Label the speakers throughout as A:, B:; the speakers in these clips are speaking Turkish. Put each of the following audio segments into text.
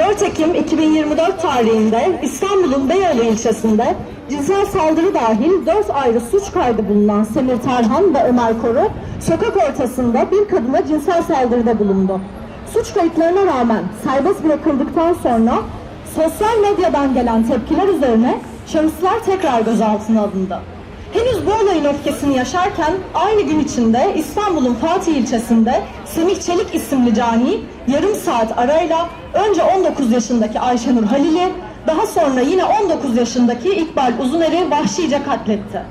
A: 4 Ekim 2024 tarihinde İstanbul'un Beyoğlu ilçesinde cinsel saldırı dahil 4 ayrı suç kaydı bulunan Semir Tarhan ve Ömer Koru sokak ortasında bir kadına cinsel saldırıda bulundu. Suç kayıtlarına rağmen serbest bırakıldıktan sonra sosyal medyadan gelen tepkiler üzerine şahıslar tekrar gözaltına alındı. Henüz bu olayın öfkesini yaşarken aynı gün içinde İstanbul'un Fatih ilçesinde Semih Çelik isimli cani yarım saat arayla önce 19 yaşındaki Ayşenur Halil'i daha sonra yine 19 yaşındaki İkbal Uzuner'i vahşice katletti.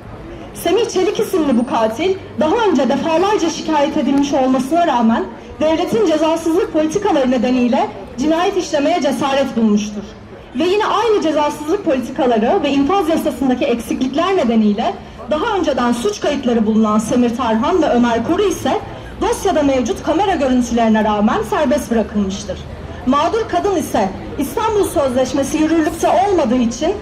A: Semih Çelik isimli bu katil daha önce defalarca şikayet edilmiş olmasına rağmen devletin cezasızlık politikaları nedeniyle cinayet işlemeye cesaret bulmuştur. Ve yine aynı cezasızlık politikaları ve infaz yasasındaki eksiklikler nedeniyle daha önceden suç kayıtları bulunan Semir Tarhan ve Ömer Koru ise dosyada mevcut kamera görüntülerine rağmen serbest bırakılmıştır. Mağdur kadın ise İstanbul Sözleşmesi yürürlükte olmadığı için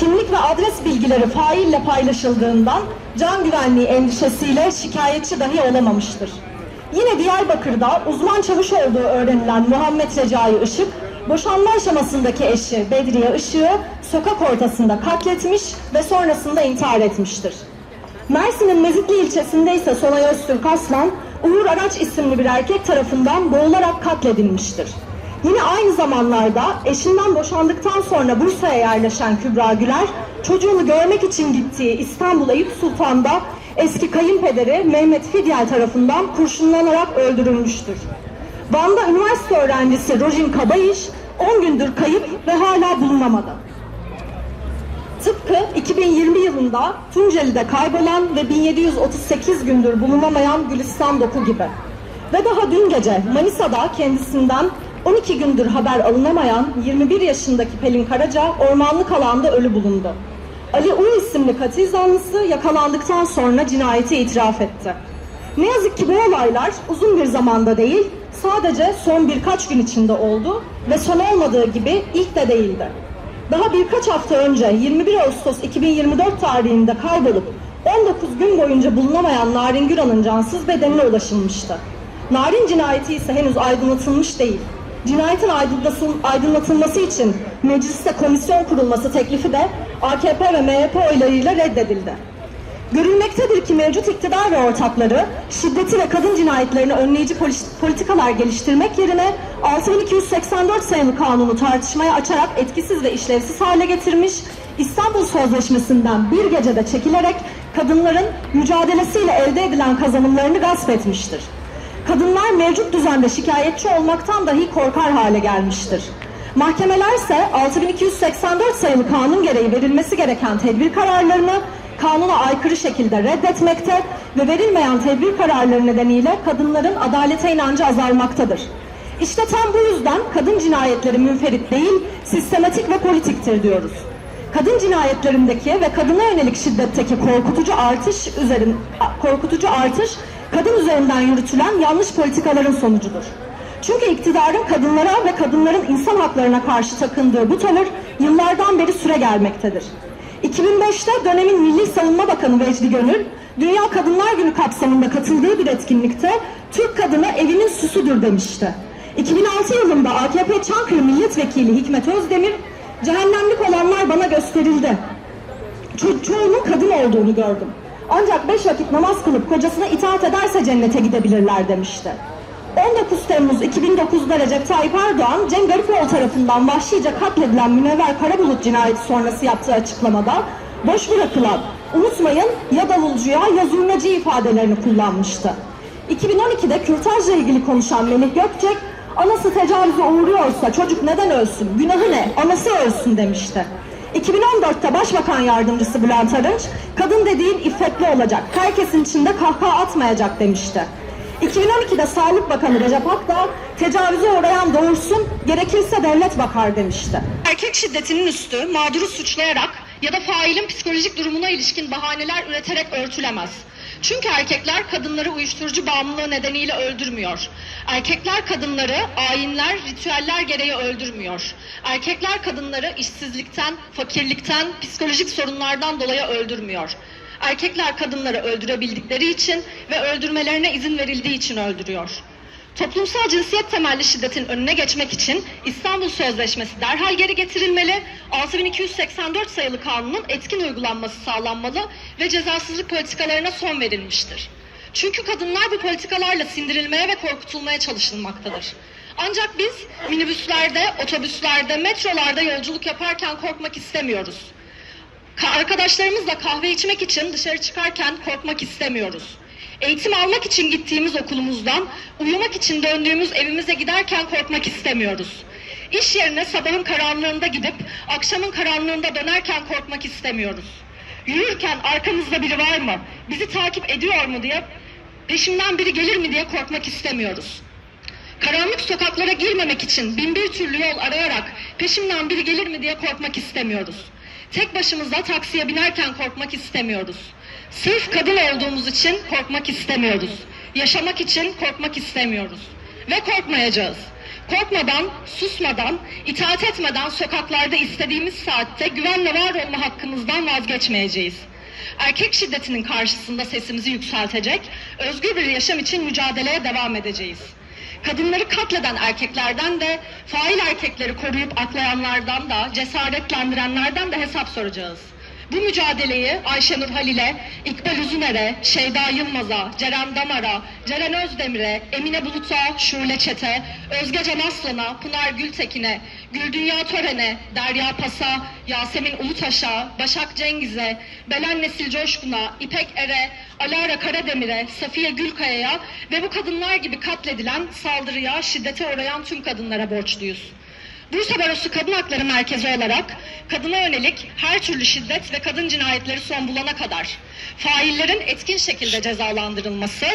A: kimlik ve adres bilgileri faille paylaşıldığından can güvenliği endişesiyle şikayetçi dahi olamamıştır. Yine Diyarbakır'da uzman çavuş olduğu öğrenilen Muhammed Recai Işık, boşanma aşamasındaki eşi Bedriye Işık'ı sokak ortasında katletmiş ve sonrasında intihar etmiştir. Mersin'in Mezitli ilçesinde ise Sonay Öztürk Aslan, Uğur Araç isimli bir erkek tarafından boğularak katledilmiştir. Yine aynı zamanlarda eşinden boşandıktan sonra Bursa'ya yerleşen Kübra Güler, çocuğunu görmek için gittiği İstanbul Eyüp Sultan'da eski kayınpederi Mehmet Fidyal tarafından kurşunlanarak öldürülmüştür. Van'da üniversite öğrencisi Rojin Kabayiş 10 gündür kayıp ve hala bulunamadı. Tıpkı 2020 yılında Tunceli'de kaybolan ve 1738 gündür bulunamayan Gülistan Doku gibi. Ve daha dün gece Manisa'da kendisinden 12 gündür haber alınamayan 21 yaşındaki Pelin Karaca ormanlık alanda ölü bulundu. Ali U isimli katil zanlısı yakalandıktan sonra cinayeti itiraf etti. Ne yazık ki bu olaylar uzun bir zamanda değil, sadece son birkaç gün içinde oldu ve son olmadığı gibi ilk de değildi. Daha birkaç hafta önce 21 Ağustos 2024 tarihinde kaybolup 19 gün boyunca bulunamayan Narin Güran'ın cansız bedenine ulaşılmıştı. Narin cinayeti ise henüz aydınlatılmış değil. Cinayetin aydınlatıl- aydınlatılması için mecliste komisyon kurulması teklifi de AKP ve MHP oylarıyla reddedildi. Görülmektedir ki mevcut iktidar ve ortakları şiddeti ve kadın cinayetlerini önleyici poli- politikalar geliştirmek yerine 6284 sayılı kanunu tartışmaya açarak etkisiz ve işlevsiz hale getirmiş, İstanbul Sözleşmesi'nden bir gecede çekilerek kadınların mücadelesiyle elde edilen kazanımlarını gasp etmiştir. Kadınlar mevcut düzende şikayetçi olmaktan dahi korkar hale gelmiştir. Mahkemeler ise 6284 sayılı kanun gereği verilmesi gereken tedbir kararlarını kanuna aykırı şekilde reddetmekte ve verilmeyen tedbir kararları nedeniyle kadınların adalete inancı azalmaktadır. İşte tam bu yüzden kadın cinayetleri münferit değil, sistematik ve politiktir diyoruz. Kadın cinayetlerindeki ve kadına yönelik şiddetteki korkutucu artış üzerin korkutucu artış kadın üzerinden yürütülen yanlış politikaların sonucudur. Çünkü iktidarın kadınlara ve kadınların insan haklarına karşı takındığı bu tavır yıllardan beri süre gelmektedir. 2005'te dönemin Milli Savunma Bakanı Vecdi Gönül, Dünya Kadınlar Günü kapsamında katıldığı bir etkinlikte Türk kadını evinin süsüdür demişti. 2006 yılında AKP Çankırı Milletvekili Hikmet Özdemir, cehennemlik olanlar bana gösterildi. Ço- çoğunun kadın olduğunu gördüm. Ancak beş vakit namaz kılıp kocasına itaat ederse cennete gidebilirler demişti. 19 Temmuz 2009'da Recep Tayyip Erdoğan, Cem Garipoğlu tarafından vahşice katledilen Münevver Karabulut cinayeti sonrası yaptığı açıklamada boş bırakılan, unutmayın ya davulcuya ya zurnacı ifadelerini kullanmıştı. 2012'de kürtajla ilgili konuşan Melih Gökçek, anası tecavüze uğruyorsa çocuk neden ölsün, günahı ne, anası ölsün demişti. 2014'te Başbakan Yardımcısı Bülent Arınç, kadın dediğin iffetli olacak, herkesin içinde kahkaha atmayacak demişti. 2012'de Sağlık Bakanı Recep Akdağ, tecavüze uğrayan doğursun, gerekirse devlet bakar demişti. Erkek şiddetinin üstü mağduru suçlayarak ya da failin psikolojik durumuna ilişkin bahaneler üreterek örtülemez. Çünkü erkekler kadınları uyuşturucu bağımlılığı nedeniyle öldürmüyor. Erkekler kadınları ayinler, ritüeller gereği öldürmüyor. Erkekler kadınları işsizlikten, fakirlikten, psikolojik sorunlardan dolayı öldürmüyor. Erkekler kadınları öldürebildikleri için ve öldürmelerine izin verildiği için öldürüyor. Toplumsal cinsiyet temelli şiddetin önüne geçmek için İstanbul Sözleşmesi derhal geri getirilmeli, 6284 sayılı kanunun etkin uygulanması sağlanmalı ve cezasızlık politikalarına son verilmiştir. Çünkü kadınlar bu politikalarla sindirilmeye ve korkutulmaya çalışılmaktadır. Ancak biz minibüslerde, otobüslerde, metrolarda yolculuk yaparken korkmak istemiyoruz. Ka- Arkadaşlarımızla kahve içmek için dışarı çıkarken korkmak istemiyoruz. Eğitim almak için gittiğimiz okulumuzdan, uyumak için döndüğümüz evimize giderken korkmak istemiyoruz. İş yerine sabahın karanlığında gidip akşamın karanlığında dönerken korkmak istemiyoruz. Yürürken arkamızda biri var mı, bizi takip ediyor mu diye, peşimden biri gelir mi diye korkmak istemiyoruz. Karanlık sokaklara girmemek için bin bir türlü yol arayarak peşimden biri gelir mi diye korkmak istemiyoruz. Tek başımıza taksiye binerken korkmak istemiyoruz. Sırf kadın olduğumuz için korkmak istemiyoruz. Yaşamak için korkmak istemiyoruz. Ve korkmayacağız. Korkmadan, susmadan, itaat etmeden sokaklarda istediğimiz saatte güvenle var olma hakkımızdan vazgeçmeyeceğiz. Erkek şiddetinin karşısında sesimizi yükseltecek, özgür bir yaşam için mücadeleye devam edeceğiz. Kadınları katleden erkeklerden de, fail erkekleri koruyup aklayanlardan da, cesaretlendirenlerden de hesap soracağız. Bu mücadeleyi Ayşenur Halil'e, İkbal Üzüner'e, Şeyda Yılmaz'a, Ceren Damar'a, Ceren Özdemir'e, Emine Bulut'a, Şule Çet'e, Özge Can Aslan'a, Pınar Gültekin'e, Güldünya Tören'e, Derya Pas'a, Yasemin Ulutaş'a, Başak Cengiz'e, Belen Nesil Coşkun'a, İpek Er'e, Alara Karademir'e, Safiye Gülkaya'ya ve bu kadınlar gibi katledilen, saldırıya, şiddete uğrayan tüm kadınlara borçluyuz. Bursa Barosu Kadın Hakları Merkezi olarak kadına yönelik her türlü şiddet ve kadın cinayetleri son bulana kadar faillerin etkin şekilde cezalandırılması,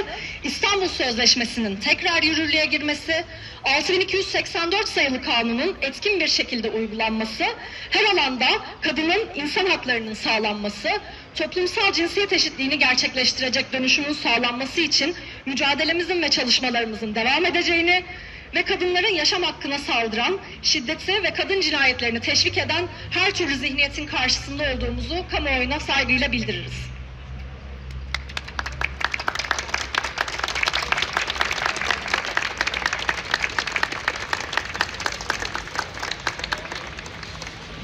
A: İstanbul Sözleşmesi'nin tekrar yürürlüğe girmesi, 6284 sayılı kanunun etkin bir şekilde uygulanması, her alanda kadının insan haklarının sağlanması, toplumsal cinsiyet eşitliğini gerçekleştirecek dönüşümün sağlanması için mücadelemizin ve çalışmalarımızın devam edeceğini, ve kadınların yaşam hakkına saldıran, şiddeti ve kadın cinayetlerini teşvik eden her türlü zihniyetin karşısında olduğumuzu kamuoyuna saygıyla bildiririz.